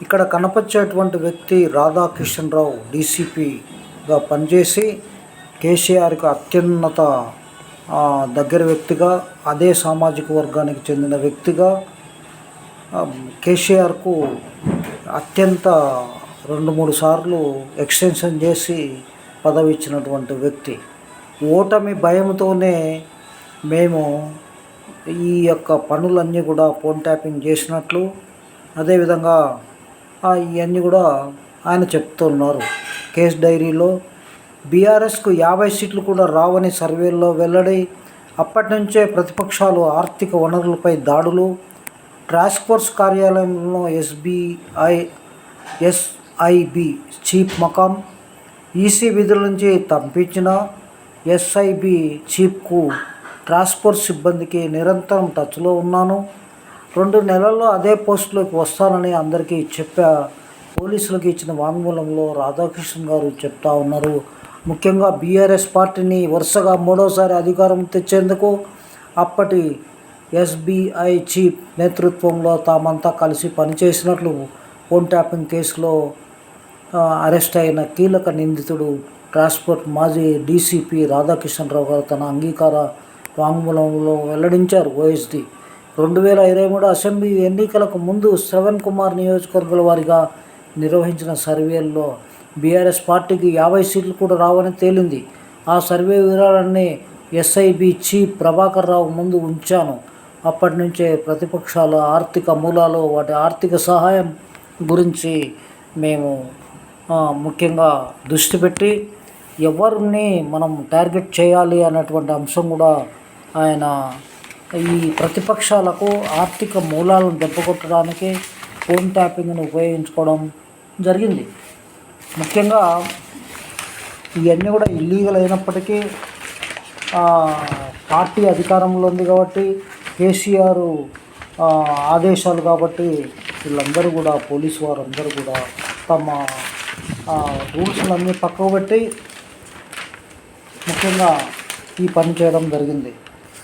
ఇక్కడ కనపరిచేటువంటి వ్యక్తి రాధాకిషన్ రావు డీసీపీగా పనిచేసి కేసీఆర్కి అత్యున్నత దగ్గర వ్యక్తిగా అదే సామాజిక వర్గానికి చెందిన వ్యక్తిగా కేసీఆర్కు అత్యంత రెండు మూడు సార్లు ఎక్స్టెన్షన్ చేసి పదవి ఇచ్చినటువంటి వ్యక్తి. ఓటమి భయంతోనే మేము ఈ యొక్క పనులన్నీ కూడా ఫోన్ ట్యాపింగ్ చేసినట్లు అదేవిధంగా ఇవన్నీ కూడా ఆయన చెప్తున్నారు. కేస్ డైరీలో బీఆర్ఎస్కు యాభై సీట్లు కూడా రావని సర్వేల్లో వెల్లడి అప్పటి నుంచే ప్రతిపక్షాలు ఆర్థిక వనరులపై దాడులు టాస్క్ ఫోర్స్ కార్యాలయంలో ఎస్బీఐ ఎస్ఐబి చీఫ్ మకాం ఈసీ విధుల నుంచి తప్పించిన ఎస్ఐబి చీఫ్కు ట్రాన్స్పోర్ట్ సిబ్బందికి నిరంతరం టచ్లో ఉన్నాను. రెండు నెలల్లో అదే పోస్టులోకి వస్తానని అందరికీ చెప్పా. పోలీసులకు ఇచ్చిన వాంగ్మూలంలో రాధాకృష్ణ గారు చెప్తా ఉన్నారు. ముఖ్యంగా బీఆర్ఎస్ పార్టీని వరుసగా మూడోసారి అధికారం తెచ్చేందుకు అప్పటి ఎస్బీఐ చీఫ్ నేతృత్వంలో తామంతా కలిసి పనిచేసినట్లు ఫోన్ ట్యాపింగ్ కేసులో అరెస్ట్ అయిన కీలక నిందితుడు ట్రాన్స్పోర్ట్ మాజీ డీసీపీ రాధాకృష్ణరావు గారు తన అంగీకార వాంగ్మూలంలో వెల్లడించారు. ఓఎస్డీ రెండు వేల ఇరవై మూడు అసెంబ్లీ ఎన్నికలకు ముందు శ్రవణ్ కుమార్ నియోజకవర్గాల వారిగా నిర్వహించిన సర్వేల్లో బీఆర్ఎస్ పార్టీకి యాభై సీట్లు కూడా రావని తేలింది. ఆ సర్వే వివరాలన్నీ ఎస్ఐబి చీఫ్ ప్రభాకర్ రావు ముందు ఉంచాను. అప్పటి నుంచే ప్రతిపక్షాల ఆర్థిక మూలాలు వాటి ఆర్థిక సహాయం గురించి మేము ముఖ్యంగా దృష్టి పెట్టి ఎవరిని మనం టార్గెట్ చేయాలి అన్నటువంటి అంశం కూడా ఆయన ఈ ప్రతిపక్షాలకు ఆర్థిక మూలాలను దెబ్బకొట్టడానికి ఫోన్ ట్యాపింగ్ను ఉపయోగించుకోవడం జరిగింది. ముఖ్యంగా ఇవన్నీ కూడా ఇల్లీగల్ అయినప్పటికీ పార్టీ అధికారంలో ఉంది కాబట్టి కేసీఆర్ ఆదేశాలు కాబట్టి వీళ్ళందరూ కూడా పోలీసు వారందరూ కూడా తమ రూల్స్లన్నీ పక్కకు పెట్టి ముఖ్యంగా ఈ పని చేయడం జరిగింది.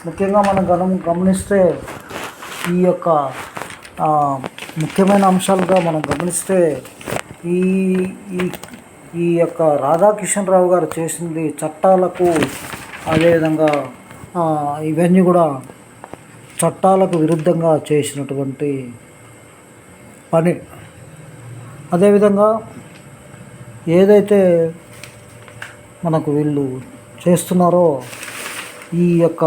ముఖ్యంగా మనం గమనం గమనిస్తే ఈ యొక్క ముఖ్యమైన అంశాలుగా మనం గమనిస్తే ఈ ఈ ఈ యొక్క రాధాకిషన్ రావు గారు చేసింది చట్టాలకు అదేవిధంగా ఇవన్నీ కూడా చట్టాలకు విరుద్ధంగా చేసినటువంటి పని. అదేవిధంగా ఏదైతే మనకు వీళ్ళు చేస్తున్నారో ఈ యొక్క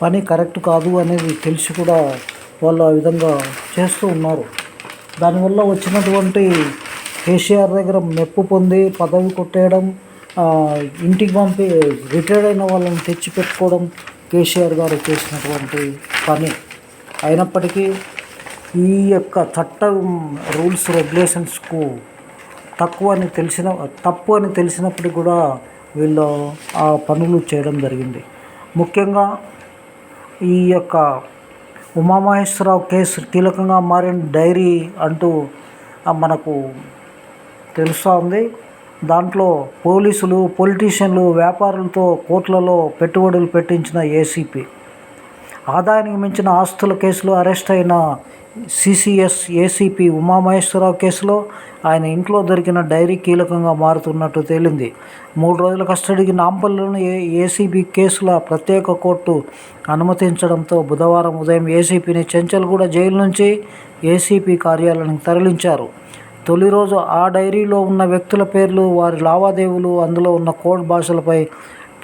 పని కరెక్ట్ కాదు అనేది తెలిసి కూడా వాళ్ళు ఆ విధంగా చేస్తూ ఉన్నారు. దానివల్ల వచ్చినటువంటి కేసీఆర్ దగ్గర మెప్పు పొంది పదవి కొట్టేయడం ఇంటికి పంపి రిటైర్డ్ అయిన వాళ్ళని తెచ్చి పెట్టుకోవడం కేసీఆర్ గారు చేసినటువంటి పని. అయినప్పటికీ ఈ యొక్క చట్టం రూల్స్ రెగ్యులేషన్స్కు తక్కువ అని తెలిసిన తప్పు అని తెలిసినప్పటికీ కూడా వీళ్ళు ఆ పనులు చేయడం జరిగింది. ముఖ్యంగా ఈ యొక్క ఉమామహేశ్వరరావు కేసు కీలకంగా మారిన డైరీ అంటూ మనకు తెలుస్తూ ఉంది. దాంట్లో పోలీసులు పొలిటీషియన్లు వ్యాపారులతో కోట్లలో పెట్టుబడులు పెట్టించిన ఏసీపీ. ఆదాయానికి మించిన ఆస్తుల కేసులో అరెస్ట్ అయిన సిసిఎస్ ఏసీపీ ఉమామహేశ్వరరావు కేసులో ఆయన ఇంట్లో దొరికిన డైరీ కీలకంగా మారుతున్నట్టు తేలింది. మూడు రోజుల కస్టడీకి నాంపల్లిలోని ఏ ఏసీబీ కేసుల ప్రత్యేక కోర్టు అనుమతించడంతో బుధవారం ఉదయం ఏసీపీని చెంచల్గూడ జైలు నుంచి ఏసీపీ కార్యాలయానికి తరలించారు. తొలి రోజు ఆ డైరీలో ఉన్న వ్యక్తుల పేర్లు వారి లావాదేవీలు అందులో ఉన్న కోడ్ భాషలపై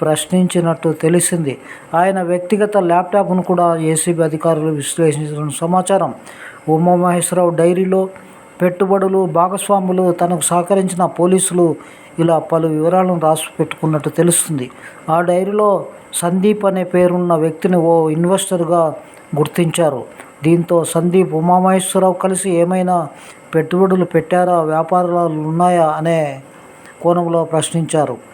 ప్రశ్నించినట్టు తెలిసింది. ఆయన వ్యక్తిగత ల్యాప్టాప్ను కూడా ఏసీబీ అధికారులు విశ్లేషించిన సమాచారం. ఉమామహేశ్వరరావు డైరీలో పెట్టుబడులు భాగస్వాములు తనకు సహకరించిన పోలీసులు ఇలా పలు వివరాలను రాసి పెట్టుకున్నట్టు తెలుస్తుంది. ఆ డైరీలో సందీప్ అనే పేరున్న వ్యక్తిని ఓ ఇన్వెస్టర్గా గుర్తించారు. దీంతో సందీప్ ఉమామహేశ్వరరావు కలిసి ఏమైనా పెట్టుబడులు పెట్టారా? వ్యాపారాలు ఉన్నాయా? అనే కోణంలో ప్రశ్నించారు.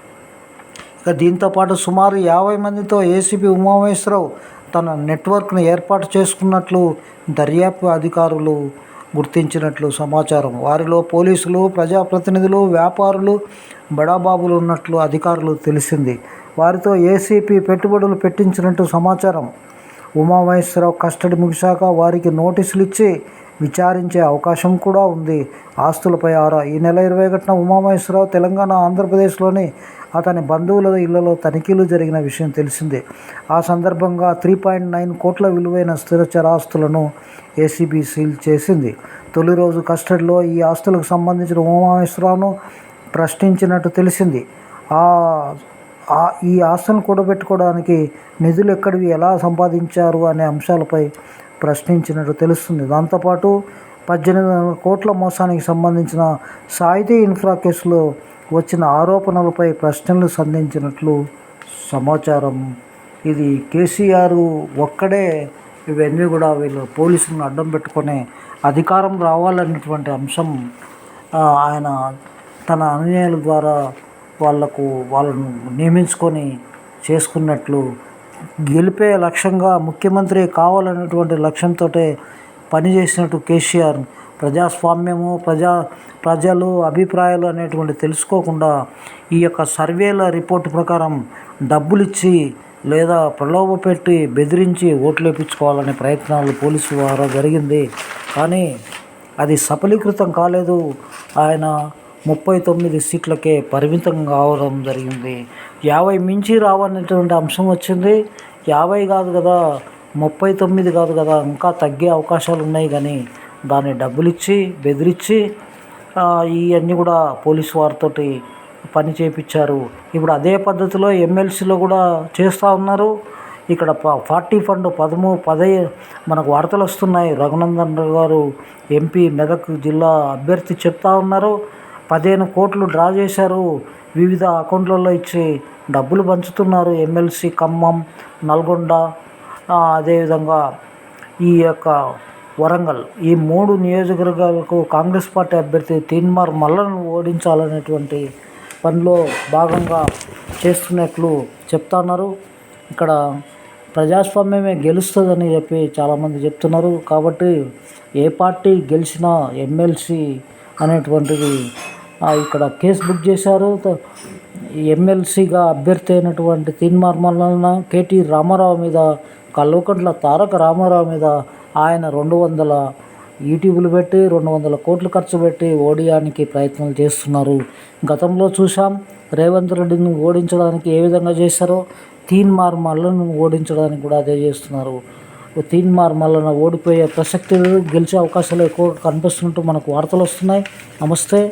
ఇక దీంతో పాటు సుమారు యాభై మందితో ఏసీపీ ఉమామహేశ్వరరావు తన నెట్వర్క్ను ఏర్పాటు చేసుకున్నట్లు దర్యాప్తు అధికారులు గుర్తించినట్లు సమాచారం. వారిలో పోలీసులు ప్రజాప్రతినిధులు వ్యాపారులు బడాబాబులు ఉన్నట్లు అధికారులు తెలిసింది. వారితో ఏసీపీ పెట్టుబడులు పెట్టించినట్టు సమాచారం. ఉమామహేశ్వరరావు కస్టడీ ముగిశాక వారికి నోటీసులు ఇచ్చి విచారించే అవకాశం కూడా ఉంది. ఆస్తులపై ఆరా. ఈ నెల ఇరవై ఒకటిన ఉమామహేశ్వరరావు తెలంగాణ ఆంధ్రప్రదేశ్లోని అతని బంధువుల ఇళ్ళలో తనిఖీలు జరిగిన విషయం తెలిసిందే. ఆ సందర్భంగా త్రీ పాయింట్ నైన్ కోట్ల విలువైన స్థిర చరాస్తులను ఏసీబీ సీల్ చేసింది. తొలి రోజు కస్టడీలో ఈ ఆస్తులకు సంబంధించిన ఉమామహేశ్వరరావును ప్రశ్నించినట్టు తెలిసింది. ఆ ఆ- ఈ ఆస్తులను కూడబెట్టుకోవడానికి నిధులు ఎక్కడివి ఎలా సంపాదించారు అనే అంశాలపై ప్రశ్నించినట్టు తెలుస్తుంది. దాంతోపాటు పద్దెనిమిది వందల కోట్ల మోసానికి సంబంధించిన సాహితీ ఇన్ఫ్రా కేసులో వచ్చిన ఆరోపణలపై ప్రశ్నలు సంధించినట్లు సమాచారం. ఇది కేసీఆర్ ఒక్కడే ఇవన్నీ కూడా వీళ్ళు పోలీసులను అడ్డం పెట్టుకొని అధికారం రావాలన్నటువంటి అంశం ఆయన తన అనుయాయుల ద్వారా వాళ్ళకు వాళ్ళను నియమించుకొని చేసుకున్నట్లు గెలిపే లక్ష్యంగా ముఖ్యమంత్రి కావాలనేటువంటి లక్ష్యంతో పనిచేసినట్టు కేసీఆర్ ప్రజాస్వామ్యము ప్రజా ప్రజలు అభిప్రాయాలు అనేటువంటి తెలుసుకోకుండా ఈ యొక్క సర్వేల రిపోర్ట్ ప్రకారం డబ్బులు ఇచ్చి లేదా ప్రలోభ పెట్టి బెదిరించి ఓట్లు వేయించుకోవాలనే ప్రయత్నాలు పోలీసుల ద్వారా జరిగింది. కానీ అది సఫలీకృతం కాలేదు. ఆయన ముప్పై తొమ్మిది సీట్లకే పరిమితం కావడం జరిగింది. యాభై మించి రావనేటువంటి అంశం వచ్చింది. యాభై కాదు కదా ముప్పై తొమ్మిది కాదు కదా ఇంకా తగ్గే అవకాశాలు ఉన్నాయి కానీ దాన్ని డబ్బులు ఇచ్చి బెదిరించి ఇవన్నీ కూడా పోలీసు వారితోటి పని చేయించారు ఇప్పుడు అదే పద్ధతిలో ఎమ్మెల్సీలో కూడా చేస్తూ ఉన్నారు. ఇక్కడ ఫార్టీ పార్టీ ఫండ్ పదమూ పదై మనకు వార్తలు వస్తున్నాయి. రఘునందన్ గారు ఎంపీ మెదక్ జిల్లా అభ్యర్థి చెప్తా ఉన్నారు. పదిహేను కోట్లు డ్రా చేశారు. వివిధ అకౌంట్లలో ఇచ్చి డబ్బులు పంచుతున్నారు. ఎమ్మెల్సీ ఖమ్మం నల్గొండ అదేవిధంగా ఈ యొక్క వరంగల్. ఈ మూడు నియోజకవర్గాలకు కాంగ్రెస్ పార్టీ అభ్యర్థి తీన్మార్ మల్లను ఓడించాలనేటువంటి పనిలో భాగంగా చేస్తున్నట్లు చెప్తున్నారు. ఇక్కడ ప్రజాస్వామ్యమే గెలుస్తుందని చెప్పి చాలామంది చెప్తున్నారు. కాబట్టి ఏ పార్టీ గెలిచినా ఎమ్మెల్సీ అనేటువంటిది ఇక్కడ కేసు బుక్ చేశారు. ఎమ్మెల్సీగా అభ్యర్థి అయినటువంటి తీన్మార్ మల్లన్న కేటీ రామారావు మీద కల్వకుంట్ల తారక రామారావు మీద ఆయన రెండు వందల యూట్యూబ్లు పెట్టి రెండు వందల కోట్లు ఖర్చు పెట్టి ఓడియానికి ప్రయత్నాలు చేస్తున్నారు. గతంలో చూసాం రేవంత్ రెడ్డిని ఓడించడానికి ఏ విధంగా చేశారో తీన్మార్ మల్లను ఓడించడానికి కూడా అదే చేస్తున్నారు. తీన్మార్ మల్లన ఓడిపోయే ప్రసక్తి గెలిచే అవకాశాలు ఎక్కువ కనిపిస్తున్నట్టు మనకు వార్తలు వస్తున్నాయి. నమస్తే.